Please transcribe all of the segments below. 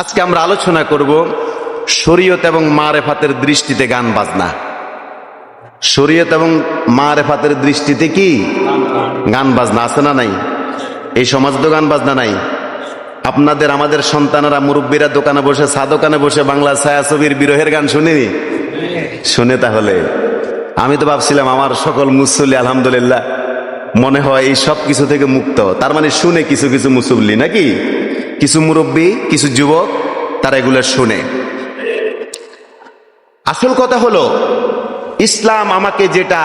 আজকে আমরা আলোচনা করব শরীয়ত এবং মারেফাতের দৃষ্টিতে গান বাজনা। শরীয়ত এবং মারেফাতের দৃষ্টিতে কি? গান বাজনা আছে না নাই? এই সমাজে তো গান বাজনা নাই। আপনাদের, আমাদের সন্তানেরা, মুরব্বীরা দোকানে বসে, চা দোকানে বসে বাংলা ছায়াছবির বিরহের গান শুনেনি? শুনে তাহলে। আমি তো ভাবছিলাম আমার সকল মুসল্লি, আলহামদুলিল্লাহ, মনে হয় এই সব কিছু থেকে মুক্ত। তার মানে শুনে কিছু কিছু মুসল্লি নাকি? কিছু মুরব্বী, কিছু যুবক, তারা এগুলো শুনে। আসল কথা হলো, ইসলাম আমাকে যেটা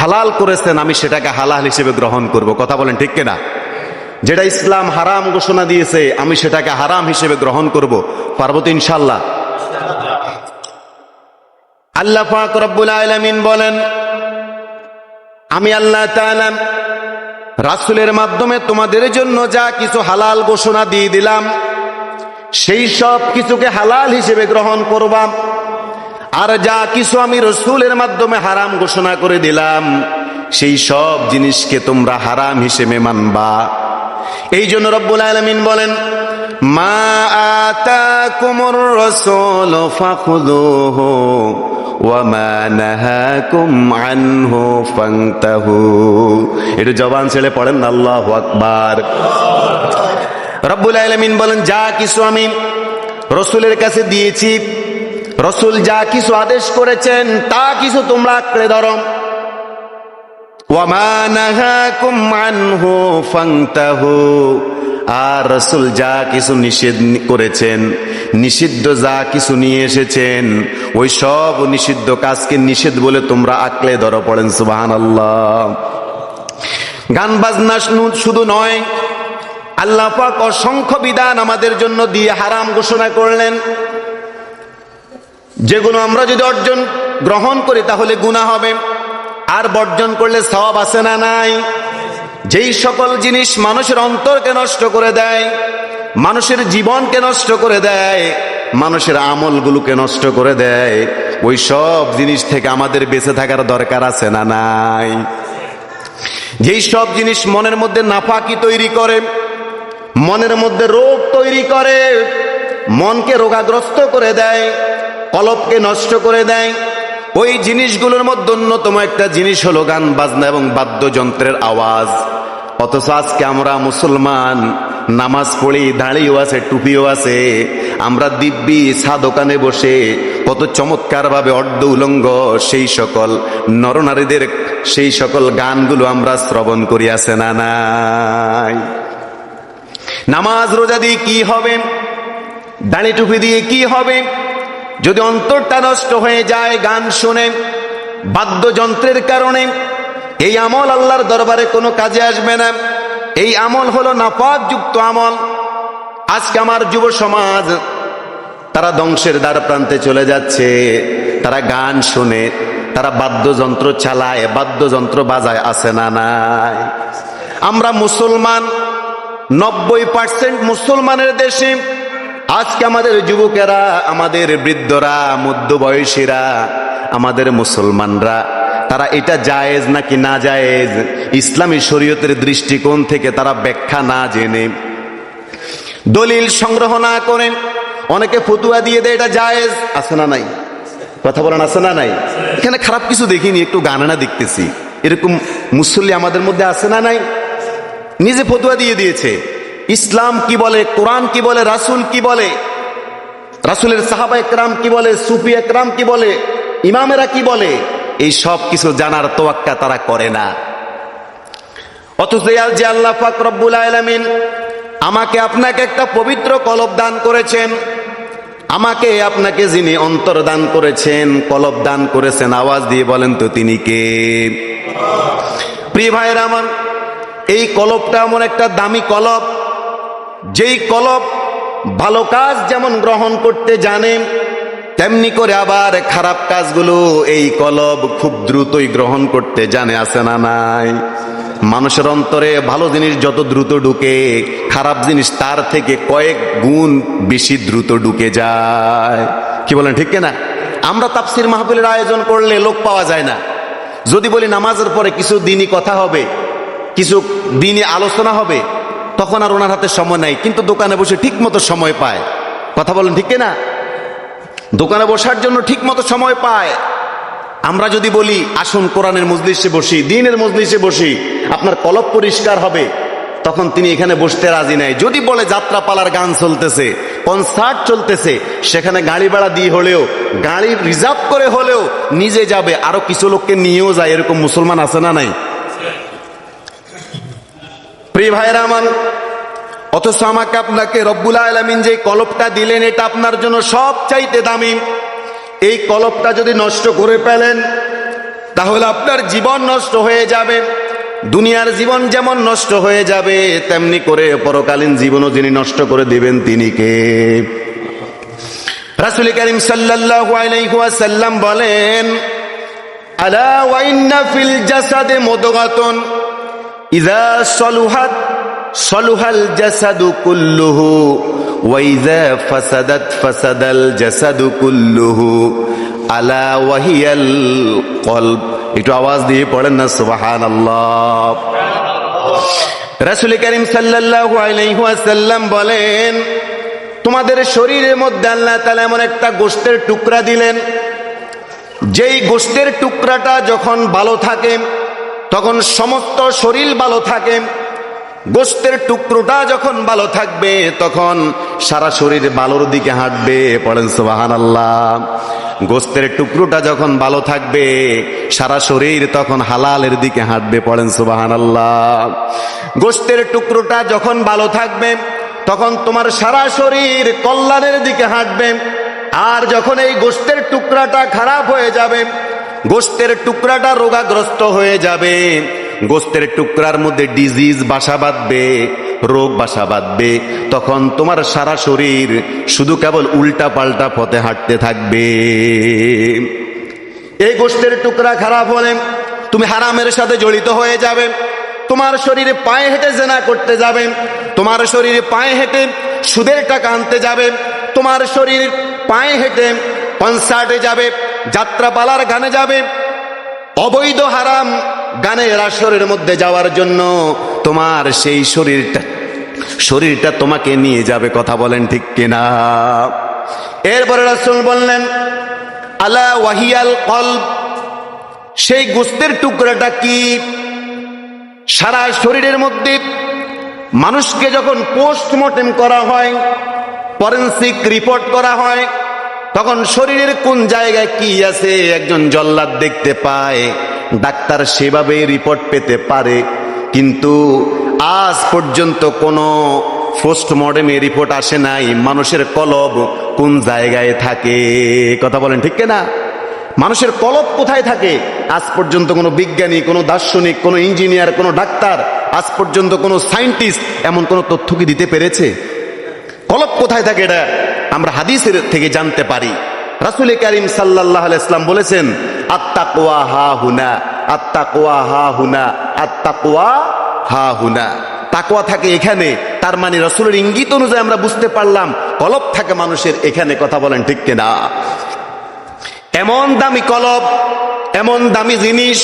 হালাল করেছেন, আমি সেটাকে হালাল হিসেবে গ্রহণ করব। কথা বলেন ঠিক কিনা? যেটা ইসলাম হারাম ঘোষণা দিয়েছে, আমি সেটাকে হারাম হিসেবে গ্রহণ করব। পারব তো ইনশাল্লাহ আল্লাহ পাক রব্বুল আলামিন বলেন, আমি আল্লাহ তাআলা রাসূলের মাধ্যমে তোমাদের জন্য যা কিছু হালাল ঘোষণা দিয়ে দিলাম, সেই সব কিছুকে হালাল হিসেবে গ্রহণ করবাম আর যা কিছু আমি রসুলের মাধ্যমে হারাম ঘোষণা করে দিলাম, সেই সব জিনিসকে তোমরা হারাম হিসেবে মানবা। এই জন্য রব্বুল আলমিন বলেন মা জবান ছেড়ে পড়েন আল্লাহু আকবার। রব্বুল আলমিন বলেন, যা কিছু আমি রসুলের কাছে দিয়েছি, রসুল যা কিছু আদেশ করেছেন, তা কিছু তোমরা আঁকড়ে ধরো। ওয়ামা নাহাকুম আনহু ফান্তাহু। আর রসুল যা কিছু নিষেধ করেছেন, নিষিদ্ধ যা কিছু নিয়ে এসেছেন, ওই সব নিষিদ্ধ কাজকে নিষেধ বলে তোমরা আঁকলে ধরো পড়েন সুবাহান আল্লাহ গান বাজনা শুধু নয়, আল্লাহ পাক অসংখ্য বিধান আমাদের জন্য দিয়ে হারাম ঘোষণা করলেন। যেগুলো আমরা যদি অর্জন গ্রহণ করি তাহলে গুণা হবে। আর বর্জন করলে সব আছে না নাই? যেই সকল জিনিস মানুষের অন্তরকে নষ্ট করে দেয়, মানুষের জীবনকে নষ্ট করে দেয়, মানুষের আমলগুলোকে নষ্ট করে দেয়, ওই সব জিনিস থেকে আমাদের বেঁচে থাকার দরকার আছে না নাই? যেই সব জিনিস মনের মধ্যে নাফাকি তৈরি করে, মনের মধ্যে রোগ তৈরি করে, মনকে রোগাগ্রস্ত করে দেয়, কলপকে নষ্ট করে দেয় ওই জিনিসগুলোর মধ্যে অন্যতম একটা জিনিস হলো গান, বাজনা এবং বাদ্যযন্ত্রের আওয়াজ। অথচ আজকে আমরা মুসলমান, নামাজ পড়ি, দাঁড়িয়েও আছে, টুপিও আছে। আমরা দিব্যি সা দোকানে বসে কত চমৎকার ভাবে অর্ধ উলঙ্গ সেই সকল নরনারীদের, সেই সকল গানগুলো আমরা শ্রবণ করি, আছে না নাই? নামাজ রোজা দিয়ে কি হবে? দাড়ি টুপি দিয়ে কি হবে? যদি অন্তরটা নষ্ট হয়ে যায় গান শুনে, বাদ্যযন্ত্রের কারণে, এই আমল আল্লাহর দরবারে কোনো কাজে আসবে না। এই আমল হলো নাপাকযুক্ত আমল। আজকে আমার যুব সমাজ, তারা ধ্বংসের দ্বার প্রান্তে চলে যাচ্ছে। তারা গান শুনে, তারা বাদ্যযন্ত্র চালায়, বাদ্যযন্ত্র বাজায়, আছে না নাই? আমরা মুসলমান, নব্বই পার্সেন্ট মুসলমানের দেশে আজকে আমাদের যুবকেরা, আমাদের বৃদ্ধরা, মধ্যবয়সীরা, আমাদের মুসলমানরা, তারা এটা জায়েজ নাকি না জায়েজ? ইসলামী শরীয়তের দৃষ্টিকোণ থেকে তারা ব্যাখ্যা না জেনে। দলিল সংগ্রহ না করেন অনেকে ফতুয়া দিয়ে দেয়, এটা জায়েজ? আছে না নাই? কথা বলেন, আছে না নাই? এখানে খারাপ কিছু দেখিনি, একটু গানানা দেখতেছি। এরকম মুসল্লি আমাদের মধ্যে আছে না নাই? নিজে ফতুয়া দিয়ে দিয়েছে। ইসলাম কি বলে, কোরআন কি বলে, রাসুল কি বলে, রাসুলের সাহাবা একরাম কি বলে, সুফি একরাম কি বলে, ইমামেরা কি বলে, এই সব কিছু জানার তোয়াক্কা তারা করে না। অথচ যে আল্লাহ পাক রব্বুল আলামিন আমাকে আপনাকে একটা পবিত্র কলব দান করেছেন, আমাকে আপনাকে যিনি অন্তর দান করেছেন, কলব দান করেছেন, আওয়াজ দিয়ে বলেন তো তিনি কে? প্রিয় ভাইয়ের আমার, এই কলবটা এমন একটা দামি কলব যেই কলব ভালো কাজ যেমন গ্রহণ করতে জানে, তেমনি করে আবার খারাপ কাজগুলো এই কলব খুব দ্রুতই গ্রহণ করতে জানে, আছে না নাই? মানুষের অন্তরে ভালো জিনিস যত দ্রুত ঢুকে, খারাপ জিনিস তার থেকে কয়েক গুণ বেশি দ্রুত ঢুকে যায়। কি বলেন, ঠিক না আমরা তাপসির মাহফিলের আয়োজন করলে লোক পাওয়া যায় না। যদি বলি নামাজের পরে কিছু দিনই কথা হবে, কিছু দিনই আলোচনা হবে তখন আর ওনার হাতে সময় নাই, কিন্তু দোকানে বসে ঠিক মতো সময় পায়। কথা বলেন ঠিক না দোকানে বসার জন্য ঠিক মতো সময় পায়। আমরা যদি বলি, আসুন কোরআনের মজলিসে বসি, দিনের মজলিসে বসি, আপনার কলব পরিষ্কার হবে। তখন তিনি এখানে বসতে রাজি নাই। যদি বলে যাত্রা পালার গান চলতেছে, কনসার্ট চলতেছে, সেখানে গাড়ি ভাড়া দিয়ে হলেও, গাড়ি রিজার্ভ করে হলেও, নিজে যাবে, আরও কিছু লোককে নিয়েও যায়, এরকম মুসলমান আছে না নাই? প্রিয় ভাইরা আমার, অথচ আমাকে আপনাকে রব্বুল আলমিন যে কলপটা দিলেন, এটা আপনার জন্য সব চাইতে দামি। এই কলপটা যদি নষ্ট করে পেলেন তাহলে আপনার জীবন নষ্ট হয়ে যাবে, দুনিয়ার জীবন যেমন নষ্ট হয়ে যাবে, তেমনি করে পরকালীন জীবনও যিনি নষ্ট করে দিবেন, তিনি কে? রাসুল করিম ওয়াসাল্লাম বলেন, আলা ওয়াইন্না ফিল জাসাদে মুদগাতুন। সলুহাল আলা একটু আওয়াজ দিয়ে পড়েন না, সুবহানাল্লাহ। রাসূল করিম সাল্লাল্লাহু বলেন, তোমাদের শরীরের মধ্যে আল্লাহ তাআলা এমন একটা গোশতের টুকরা দিলেন, যেই গোশতের টুকরাটা যখন ভালো থাকে তখন সমস্ত শরীর ভালো থাকে, গোস্তের টুকরোটা যখন ভালো থাকবে, তখন সারা শরীর ভালোর দিকে হাঁটবে, পড়েন সুবাহান আল্লাহ গোস্তের টুকরোটা যখন ভালো থাকবে, সারা শরীর তখন হালালের দিকে হাঁটবে, পড়েন সুবাহান আল্লাহ গোস্তের টুকরোটা যখন ভালো থাকবে, তখন তোমার সারা শরীর কল্যাণের দিকে হাঁটবে, আর যখন এই গোস্তের টুকরাটা খারাপ হয়ে যাবে গোস্তের টুকরাটা রোগাগ্রস্ত হয়ে যাবে। গোস্তের টুকরার মধ্যে ডিজিজ বাসা বাঁধবে, রোগ বাসা বাঁধবে। তখন তোমার সারা শরীর শুধু কেবল উল্টা পাল্টা পথে হাঁটতে থাকবে। এই গোস্তের টুকরা খারাপ হলে তুমি হারামের সাথে জড়িত হয়ে যাবে। তোমার শরীরে পায়ে হেঁটে জেনা করতে যাবে। তোমার শরীরে পায়ে হেঁটে সুদের টাকা আনতে যাবে। তোমার শরীর পায়ে হেঁটে কনসার্টে যাবে। যাত্রাপালার গানে যাবে। অবৈধ হারাম গানের আসরের মধ্যে যাওয়ার জন্য তোমার সেই শরীরটা শরীরটা তোমাকে নিয়ে যাবে, কথা বলেন ঠিক কিনা? এরপরে রাসূল বললেন, আলা ওয়াহিয়াল কলব সেই গোস্তের টুকরাটা কি? সারা শরীরের মধ্যে মানুষকে যখন পোস্টমর্টেম করা হয়, ফরেন্সিক রিপোর্ট করা হয় তখন শরীরের কোন জায়গায় কি আছে একজন জল্লাদ দেখতে পায়, ডাক্তার সেভাবে রিপোর্ট পেতে পারে, কিন্তু আজ পর্যন্ত কোনো পোস্টমর্টেমে রিপোর্ট আসে নাই, মানুষের কলব কোন জায়গায় থাকে, কথা বলেন ঠিক না মানুষের কলব কোথায় থাকে? আজ পর্যন্ত কোনো বিজ্ঞানী, কোনো দার্শনিক, কোনো ইঞ্জিনিয়ার কোনো ডাক্তার, আজ পর্যন্ত কোনো সায়েন্টিস্ট এমন কোনো তথ্য কি দিতে পেরেছে? কলব কোথায় থাকে এটা? আমরা হাদিসের থেকে জানতে পারি। রাসুল করিম সাল্লাহ ইসলাম বলেছেন আত্মা কোয়া হা হুনা আত্মা কোয়া হা হুনা আত্মা কোয়া হা হুনা তাকোয়া থাকে এখানে, তার মানে রসুলের ইঙ্গিত অনুযায়ী আমরা বুঝতে পারলাম, কলব থাকে মানুষের, এখানে কথা বলেন ঠিক কিনা। এমন দামি কলব, এমন দামি জিনিস,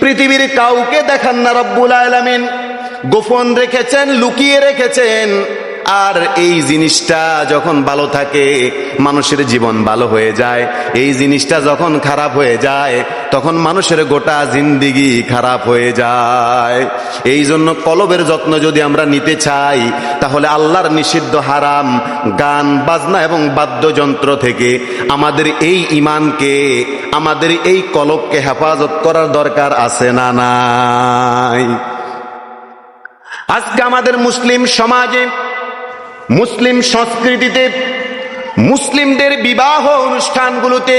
পৃথিবীর কাউকে দেখান না রব্বুল আলামিন। গোপন রেখেছেন, লুকিয়ে রেখেছেন। আর এই জিনিসটা যখন ভালো থাকে, মানুষের জীবন ভালো হয়ে যায়। এই জিনিসটা যখন খারাপ হয়ে যায়, তখন মানুষের গোটা জিন্দিগি খারাপ হয়ে যায়। এই জন্য কলবের যত্ন যদি আমরা নিতে চাই, তাহলে আল্লাহর নিষিদ্ধ হারাম, গান, বাজনা এবং বাদ্যযন্ত্র থেকে আমাদের এই ইমানকে আমাদের এই কলবকে হেফাজত করার দরকার আছে না নাই? আজকে আমাদের মুসলিম সমাজে মুসলিম সংস্কৃতিতে, মুসলিমদের বিবাহ অনুষ্ঠানগুলোতে,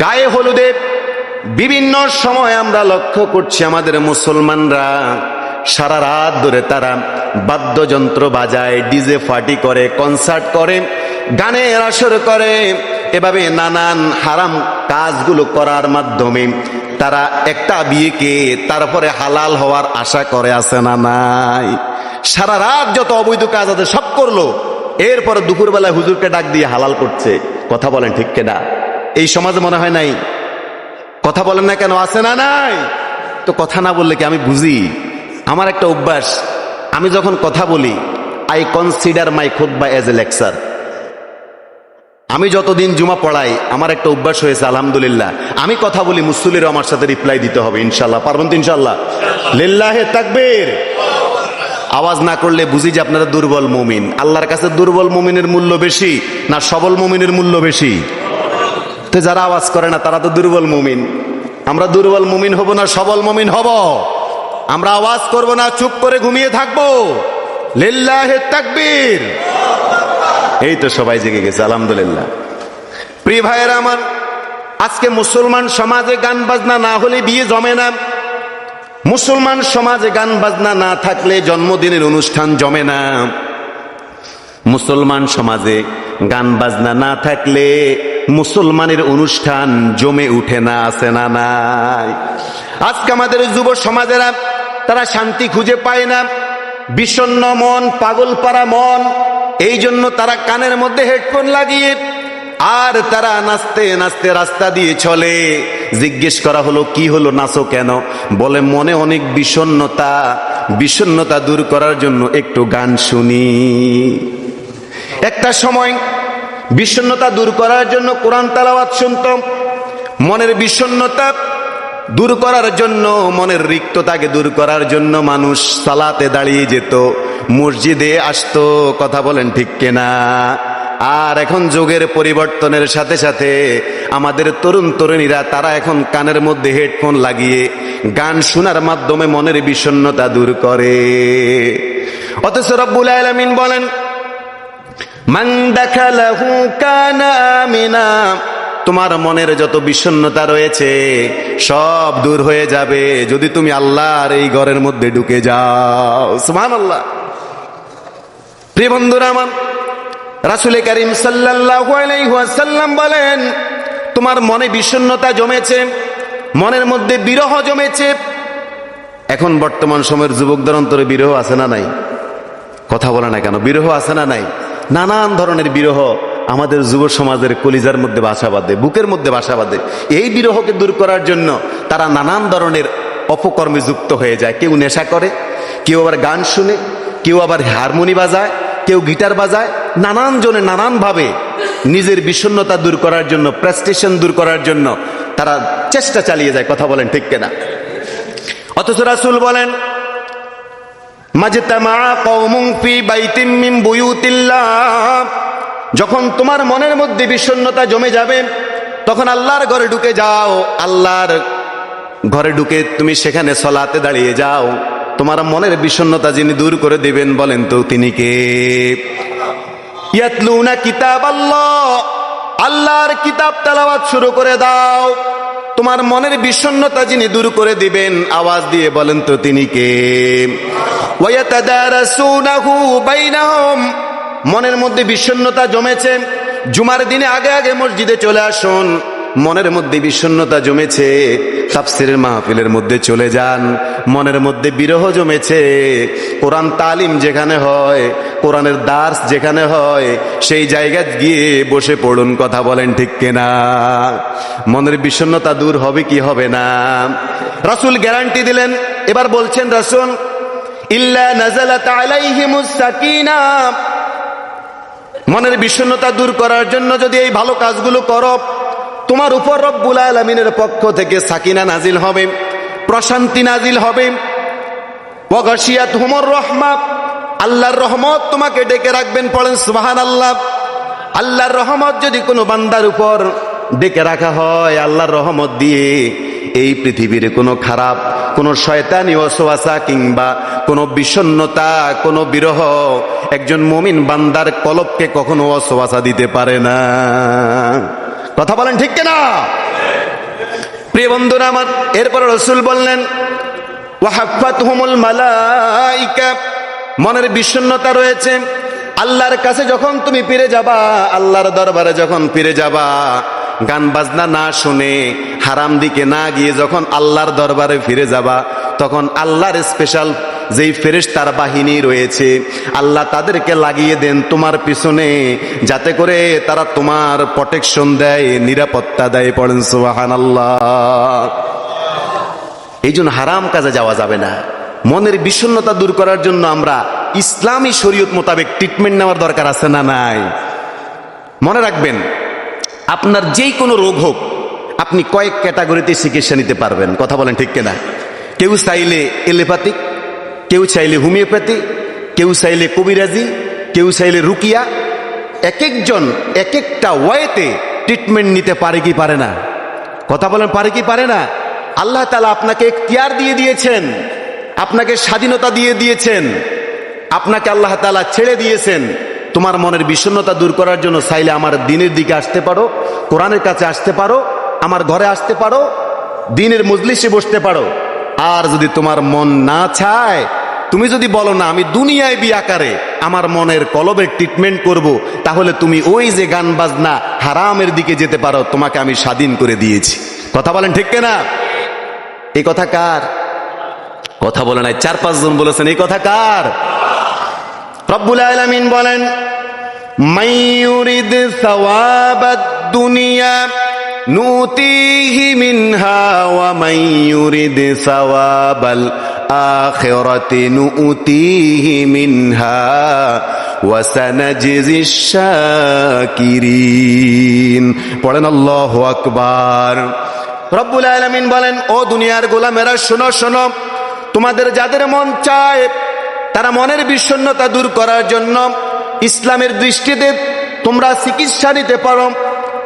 গায়ে হলুদে বিভিন্ন সময় আমরা লক্ষ্য করছি আমাদের মুসলমানরা সারা রাত ধরে তারা বাদ্যযন্ত্র বাজায়, ডিজে পার্টি করে, কনসার্ট করে, গানের আসর করে। এভাবে নানান হারাম কাজগুলো করার মাধ্যমে তারা একটা বিয়েকে তারপরে হালাল হওয়ার আশা করে, আছে না নাই? সারা রাত যত অবৈধ কাজ আছে সব করল। এরপরে দুপুরবেলায় হুজুরকে ডাক দিয়ে হালাল করছে। কথা বলেন ঠিক কেনা? এই সমাজে মনে হয় নাই? কথা বলেন না কেন? আছে না নাই? তো কথা না বললে কি আমি বুঝি? আমার একটা অভ্যাস। আমি যখন কথা বলি আই কনসিডার মাই খুদ্া এজ এ লেকচার আমি যতদিন জুমা পড়াই, আমার একটা অভ্যাস হয়েছে, আলহামদুলিল্লাহ। আমি কথা বলি, মুসল্লিরও আমার সাথে রিপ্লাই দিতে হবে, ইনশাল্লাহ। পারবেন তো ইনশাল্লাহ? লিল্লাহে তাকবীর। আওয়াজ না করলে বুঝি যে আপনারা দুর্বল মুমিন। আল্লাহর কাছে দুর্বল মুমিনের মূল্য বেশি না সবল মুমিনের মূল্য বেশি? তো যারা আওয়াজ করে না, তারা তো দুর্বল মুমিন। আমরা দুর্বল মুমিন হব না সবল মুমিন হব? আমরা আওয়াজ করব না, চুপ করে ঘুমিয়ে থাকব? লিল্লাহে তাকবীর। এই তো সবাই জেগে গেছে, আলহামদুলিল্লাহ। প্রিয় ভাইয়েরা আমার, আজকে মুসলমান সমাজে গান বাজনা না হলে বিয়ে জমে না। মুসলমান সমাজে গান বাজনা না থাকলে জন্মদিনের অনুষ্ঠান জমে না। মুসলমান সমাজে গান বাজনা না থাকলে মুসলমানের অনুষ্ঠান জমে উঠে না, আসে না, নাই। আজকে আমাদের যুব সমাজেরা, তারা শান্তি খুঁজে পায় না। বিষণ্ণ মন পাগল পাড়া মন এই জন্য তারা কানের মধ্যে হেডফোন লাগিয়ে আর তারা নাচতে নাচতে রাস্তা দিয়ে চলে। জিজ্ঞেস করা হলো, কি হলো? নাচো কেন? বলে, মনে অনেক বিষণ্ণতা। বিষণ্ণতা দূর করার জন্য একটু গান শুনি। একটা সময় বিষণ্ণতা দূর করার জন্য কোরআন তালাওয়াত শুনতাম। মনের বিষণ্ণতা দূর করার জন্য, মনের রিক্ততাকে দূর করার জন্য মানুষ সালাতে দাঁড়িয়ে যেত। মসজিদে আসতো, কথা বলেন ঠিক কেনা? আর এখন যুগের পরিবর্তনের সাথে সাথে আমাদের তরুণ তরুণীরা, তারা এখন কানের মধ্যে হেডফোন লাগিয়ে গান শোনার মাধ্যমে মনের বিষণ্ণতা দূর করে। অথচ রব্বুল আলামিন বলেন কানা তোমার মনের যত বিষণ্ণতা রয়েছে, সব দূর হয়ে যাবে যদি তুমি আল্লাহর এই ঘরের মধ্যে ঢুকে যাও। সুমান আল্লাহ প্রিয় বন্ধুরা আমার রাসুল করিম সাল্লাম বলেন, তোমার মনে বিষণ্ণতা জমেছে, মনের মধ্যে বিরহ জমেছে। এখন বর্তমান সময়ের যুবকদের অন্তরে বিরহ আছে না নাই? কথা বলে না কেন? বিরহ আছে না নাই? নানান ধরনের বিরহ আমাদের যুব সমাজের কলিজার মধ্যে বাসা বাঁধে, বুকের মধ্যে বাসা বাঁধে। এই বিরহকে দূর করার জন্য তারা নানান ধরনের অপকর্মে যুক্ত হয়ে যায়। কেউ নেশা করে, কেউ আবার গান শুনে, কেউ আবার হারমোনি বাজায়, কেউ গিটার বাজায় নানান জনে নানানভাবে নিজের বিষণ্ণতা দূর করার জন্য প্রেস্টেশন দূর করার জন্য তারা চেষ্টা চালিয়ে যায়, কথা বলেন ঠিক কেনা? অথচ রাসুল বলেন যখন তোমার মনের মধ্যে বিষণ্ণতা জমে যাবে, তখন আল্লাহর ঘরে ঢুকে যাও, আল্লাহর ঘরে ঢুকে তুমি সেখানে সলাতে দাঁড়িয়ে যাও। তোমার মনের বিষণ্ণতা যিনি দূর করে দিবেন বলেন তো তিনি কে? ইয়াতলুনা কিতাব আল্লাহ আল্লাহর কিতাব তেলাওয়াত শুরু করে দাও। তোমার মনের বিষণ্ণতা যিনি দূর করে দিবেন, আওয়াজ দিয়ে বলেন তো তিনি কে? মনের মধ্যে বিষণ্ণতা জমেছে। জুমার দিনে আগে আগে মসজিদে চলে আসুন। মনের মধ্যে বিষণ্ণতা জমেছে, তাফসিরের মাহফিলের মধ্যে চলে যান, মনের মধ্যে বিরহ জমেছে। কোরআন তালিম যেখানে হয়, কোরআনের দাস যেখানে হয়, সেই জায়গায় গিয়ে বসে পড়ুন, কথা বলেন ঠিক কেনা? মনের বিষণ্ণতা দূর হবে কি হবে না? রাসুল গ্যারান্টি দিলেন, এবার বলছেন, রাসুল, ইল্লা মনের বিষণ্ণতা দূর করার জন্য যদি এই ভালো কাজগুলো করো তোমার উপর রব্বুল আলমিনের পক্ষ থেকে সাকিনা নাজিল হবে, প্রশান্তি নাজিল হবে। ওয়াগাশিয়াত হুমর রহমা, আল্লাহর রহমত তোমাকে ডেকে রাখবেন পড়েন সুবাহান আল্লাহ আল্লাহর রহমত যদি কোনো বান্দার উপর ডেকে রাখা হয়, আল্লাহর রহমত দিয়ে এই পৃথিবীর কোনো খারাপ, কোনো শয়তানি অসোয়াশা কিংবা কোনো বিষণ্নতা কোনো বিরহ একজন মমিন বান্দার কলপকে কখনো অসোয়াশা দিতে পারে না। কথা বলেন ঠিক কিনা? প্রিয় বন্ধুরা আমার, এরপর রসুল বললেন ওয়াহাফাত হুমুল মালাইকা। মনের বিষণ্ণতা রয়েছে। আল্লাহর কাছে যখন তুমি ফিরে যাবা, আল্লাহর দরবারে যখন ফিরে যাবা, গান বাজনা না শুনে, হারাম দিকে না গিয়ে যখন আল্লাহর দরবারে ফিরে যাবা, তখন আল্লাহর স্পেশাল যেই ফেরেশতার বাহিনী রয়েছে, আল্লাহ তাদেরকে লাগিয়ে দেন তোমার পিছনে, যাতে করে তারা তোমার প্রোটেকশন দেয়, নিরাপত্তা দেয় পড়েন সুবাহান আল্লাহ এই জন্য হারাম কাজে যাওয়া যাবে না। মনের বিষণ্ণতা দূর করার জন্য আমরা ইসলামী শরীয়ত মোতাবেক ট্রিটমেন্ট নেওয়ার দরকার আছে না নাই? মনে রাখবেন, আপনার যেই কোনো রোগ হোক, আপনি কয়েক ক্যাটাগরিতে চিকিৎসা নিতে পারবেন। কথা বলেন ঠিক কিনা? কেউ চাইলে এলোপ্যাথিক কেউ চাইলে হোমিওপ্যাথি, কেউ চাইলে কবিরাজি, কেউ চাইলে রুকিয়া এক একজন এক একটা ওয়েতে ট্রিটমেন্ট নিতে পারে কি পারে না? কথা বলেন, পারে কি পারে না? আল্লাহ তালা আপনাকে এখতিয়ার দিয়ে দিয়েছেন, আপনাকে স্বাধীনতা দিয়ে দিয়েছেন, আপনাকে আল্লাহ তালা ছেড়ে দিয়েছেন। তোমার মনের বিষণ্ণতা দূর করার জন্য চাইলে আমার দিনের দিকে আসতে পারো, কোরআনের কাছে আসতে পারো, আমার ঘরে আসতে পারো, দিনের মজলিসে বসতে পারো। আর যদি তোমার মন না চায় তুমি যদি বলো, না, আমি দুনিয়ায় বি আকারে আমার মনের কলবের ট্রিটমেন্ট করব, তাহলে তুমি ওই যে গান বাজনা হারামের দিকে যেতে পারো, তোমাকে আমি স্বাধীন করে দিয়েছি। কথা বলেন ঠিক না এই কথা কার? কথা বলে নাই, চার পাঁচজন বলেছেন, এই কথা কার? রব্বুল আলামিন বলেন মাইয়ুরিদ সাওয়াবাদ দুনিয়া, নুতিহি মিনহা ওয়া মাইয়ুরিদ সাওয়াবাল নুতিহি মিনহা ওয়া সানাজিজিশ শাকিরিন পড়েন আল্লাহু আকবার। রব্বুল আলামিন বলেন, ও দুনিয়ার গোলামেরা, শোনো শোনো। তোমাদের যাদের মন চায়, তারা মনের বিষণ্ণতা দূর করার জন্য ইসলামের দৃষ্টিতে তোমরা চিকিৎসা নিতে পারো।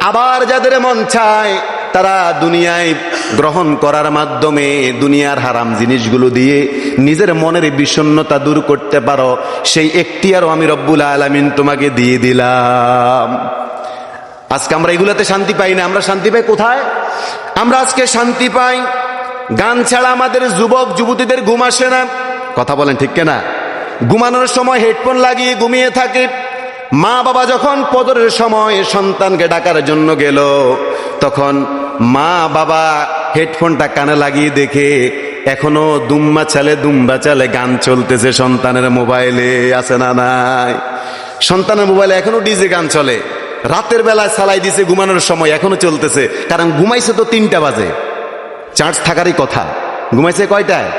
আবার যাদের মন চায়, তারা দুনিয়ায় গ্রহণ করার মাধ্যমে দুনিয়ার হারাম জিনিসগুলো দিয়ে নিজের মনের বিষণ্ণতা দূর করতে পারো, সেই এখতিয়ারও আমি রব্বুল আলামিন তোমাকে দিয়ে দিলাম। আজকে আমরা এগুলাতে শান্তি পাই না, আমরা শান্তি পাই কোথায়? আমরা আজকে শান্তি পাই, গান ছাড়া আমাদের যুবক, যুবতীদের ঘুম আসে না। কথা বলেন ঠিক না ঘুমানোর সময় হেডফোন লাগিয়ে ঘুমিয়ে থাকে মা বাবা যখন পদরের সময় সন্তানকে ডাকার জন্য গেল, তখন মা বাবা হেডফোনটা কানে লাগিয়ে দেখে এখনও দুম্বা চালে দুম্বা চালে গান চলতেছে সন্তানের মোবাইলে, আছে না নাই? সন্তানের মোবাইলে এখনও ডিজে গান চলে। রাতের বেলায় সালাই দিছে ঘুমানোর সময় এখনও চলতেছে, কারণ ঘুমাইছে তো তিনটা বাজে। চার্জ থাকারই কথা। ঘুমাইছে কয়টায়?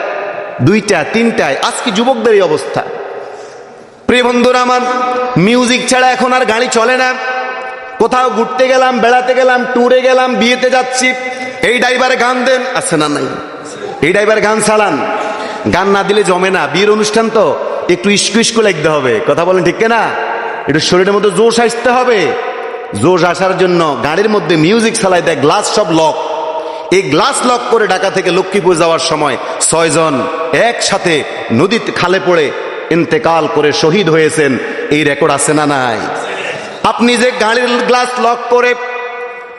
দুইটা তিনটায়। আজকে যুবকদেরই অবস্থা। প্রিয় বন্ধুরা আমার মিউজিক ছাড়া এখন আর গাড়ি চলে না। কোথাও ঘুরতে গেলাম, বেড়াতে গেলাম ট্যুরে গেলাম, বিয়েতে যাচ্ছি। এই ড্রাইভারে গান দেন, আছে না নাই? এই ড্রাইভার গান চালান। গান না দিলে জমে না। বিয়ের অনুষ্ঠান তো, একটু ইস্কু ইস্কু লাগতে হবে। কথা বলেন ঠিক না একটু শরীরের মধ্যে জোশ আসতে হবে। জোশ আসার জন্য গাড়ির মধ্যে মিউজিক চালাই দেয় গ্লাস সব লক এই গ্লাস লক করে ঢাকা থেকে লক্ষ্মীপুর যাওয়ার সময় ছয়জন একসাথে নদীতে খালে পড়ে ইন্তেকাল করে শহীদ হয়েছেন, এই রেকর্ড আছে না নাই? আপনি যে গাড়ির গ্লাস লক করে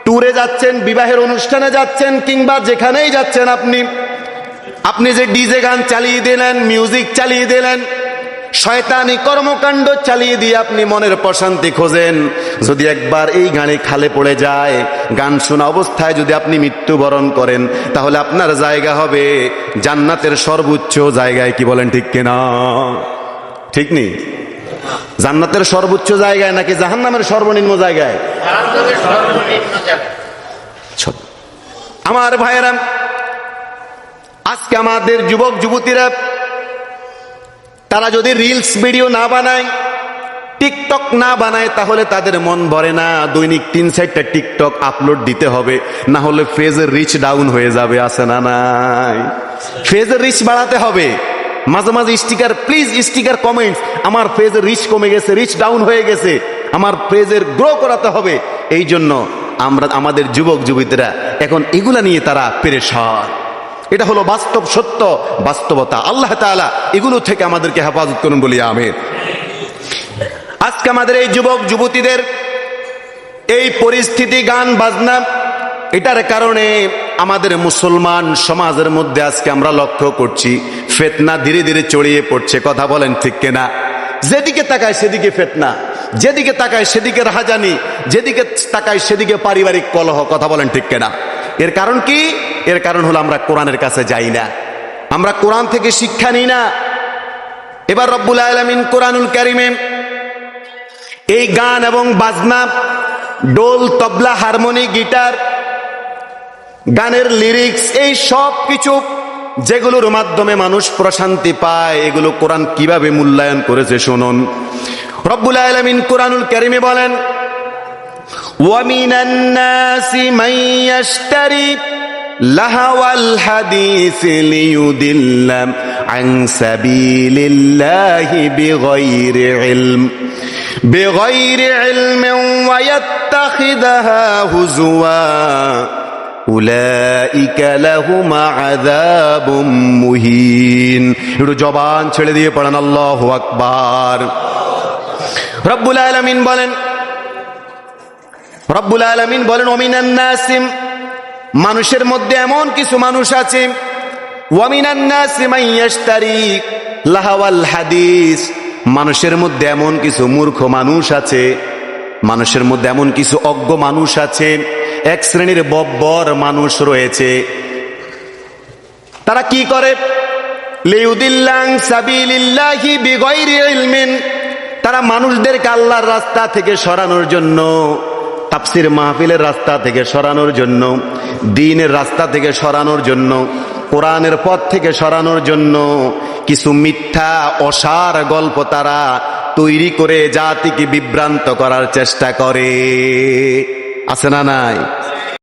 ট্যুরে যাচ্ছেন, বিবাহের অনুষ্ঠানে যাচ্ছেন, কিংবা যেখানেই যাচ্ছেন আপনি আপনি যে ডিজে গান চালিয়ে দিলেন মিউজিক চালিয়ে দিলেন, শয়তানি কর্মকাণ্ড চালিয়ে দিয়ে আপনি মনের প্রশান্তি খোঁজেন। যদি একবার এই গানে খালে পড়ে যায়, গান শোনা অবস্থায় যদি আপনি মৃত্যুবরণ করেন, তাহলে আপনার জায়গা হবে জান্নাতের সর্বোচ্চ জায়গায়, কি বলেন ঠিক কিনা? ঠিক নেই? জান্নাতের সর্বোচ্চ জায়গায় নাকি জাহান্নামের সর্বনিম্ন জায়গায়? আমার ভাইয়েরা আজকে আমাদের যুবক যুবতীরা তারা যদি রিলস ভিডিও না বানায় টিকটক না বানায় তাহলে তাদের মন ভরে না। দৈনিক তিন চারটা টিকটক আপলোড দিতে হবে না হলে ফেজের রিচ ডাউন হয়ে যাবে আছে না নাই? ফেজের রিচ বাড়াতে হবে। মাঝে মাঝে স্টিকার প্লিজ স্টিকার কমেন্টস আমার ফেজের রিচ কমে গেছে রিচ ডাউন হয়ে গেছে। আমার ফেজের গ্রো করাতে হবে। এই জন্য আমরা, আমাদের যুবক যুবতীরা, এখন এগুলা নিয়ে তারা পেরেশান। এটা হলো বাস্তব সত্য, বাস্তবতা। আল্লাহ তাআলা এগুলো থেকে আমাদেরকে হেফাজত করুন বলি আমের আজকে আমাদের এই যুবক যুবতীদের এই পরিস্থিতি, গান, বাজনা, এটার কারণে আমাদের মুসলমান সমাজের মধ্যে আজকে আমরা লক্ষ্য করছি। ফেতনা ধীরে ধীরে ছড়িয়ে পড়ছে, কথা বলেন ঠিক কিনা? যেদিকে তাকায় সেদিকে ফেতনা, যেদিকে তাকায় সেদিকে রাহাজানি, যেদিকে তাকায় সেদিকে পারিবারিক কলহ, কথা বলেন ঠিক কিনা? এর কারণ কি? এর কারণ হলো আমরা কোরআনের কাছে যাই না। আমরা কোরআন থেকে শিক্ষা নিই না। এবার রব্বুল আলমিন কোরআনুল কারিমে এই গান এবং বাজনা, ডোল, তবলা, হারমোনি, গিটার, গানের লিরিক্স, এই সব কিছু যেগুলোর মাধ্যমে মানুষ প্রশান্তি পায় এগুলো কোরআন কিভাবে মূল্যায়ন করেছে শুনুন রব্বুল আলমিন কোরআনুল কারিমে বলেন ومن الناس من يشتري لهو الحديث ليدل عن سبيل الله بغير علم بغير علم ويتخذها هزوا জবান ছেড়ে দিয়ে পড়েন, আল্লাহ আকবর। রব্বুল আলমিন বলেন, রব্বুল আলমিন বলেন অমিনান্নাসিম মানুষের মধ্যে এমন কিছু মানুষ আছে হাদিস। মানুষের মধ্যে এমন কিছু মূর্খ মানুষ আছে, মানুষের মধ্যে এমন কিছু অজ্ঞ মানুষ আছে এক শ্রেণির বব্বর মানুষ রয়েছে। তারা কি করে? তারা মানুষদেরকে আল্লাহর রাস্তা থেকে সরানোর জন্য, তাফসির মাহফিলের রাস্তা থেকে সরানোর জন্য, দিনের রাস্তা থেকে সরানোর জন্য, কোরআনের পথ থেকে সরানোর জন্য কিছু মিথ্যা, অসার গল্প তারা তৈরি করে জাতিকে বিভ্রান্ত করার চেষ্টা করে। আছে না নাই?